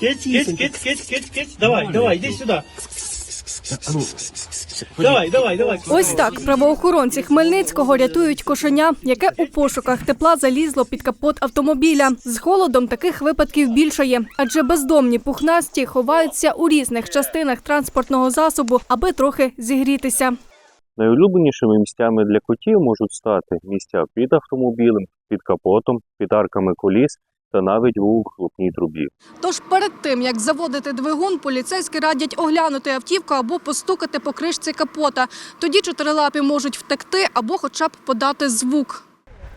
Киць, киць, киць, киць, киць, киць. Давай, давай, іди сюди. Давай, давай, давай. Ось так правоохоронці Хмельницького рятують кошеня, яке у пошуках тепла залізло під капот автомобіля. З холодом таких випадків більшає, адже бездомні пухнасті ховаються у різних частинах транспортного засобу, аби трохи зігрітися. Найулюбленішими місцями для котів можуть стати місця під автомобілем, під капотом, під арками коліс та навіть у вихлопній трубі. Тож перед тим як заводити двигун, поліцейські радять оглянути автівку або постукати по кришці капота. Тоді чотирилапі можуть втекти або хоча б подати звук.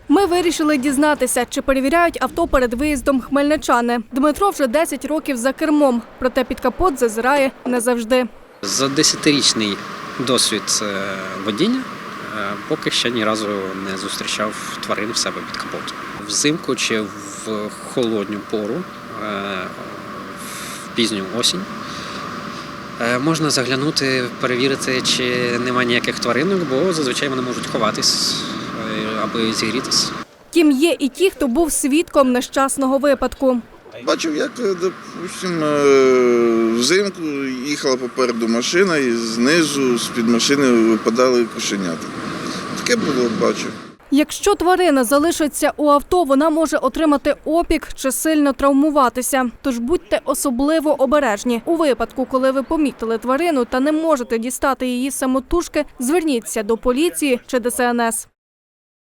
Ми вирішили дізнатися, чи перевіряють авто перед виїздом хмельничани. Дмитро вже 10 років за кермом, проте під капот зазирає не завжди. За 10-річний досвід е, водіння е, поки ще ні разу не зустрічав тварин в себе під капотом. Взимку чи в холодню пору, е, в пізню осінь. е, Можна заглянути, перевірити, чи немає ніяких тваринок, бо зазвичай вони можуть ховатись, е, аби зігрітися. Тім є і ті, хто був свідком нещасного випадку. Бачив, як, допустим, взимку їхала попереду машина і знизу з-під машини випадали кошенята. Таке було, бачив. Якщо тварина залишиться у авто, вона може отримати опік чи сильно травмуватися. Тож будьте особливо обережні. У випадку, коли ви помітили тварину та не можете дістати її самотужки, зверніться до поліції чи ДСНС.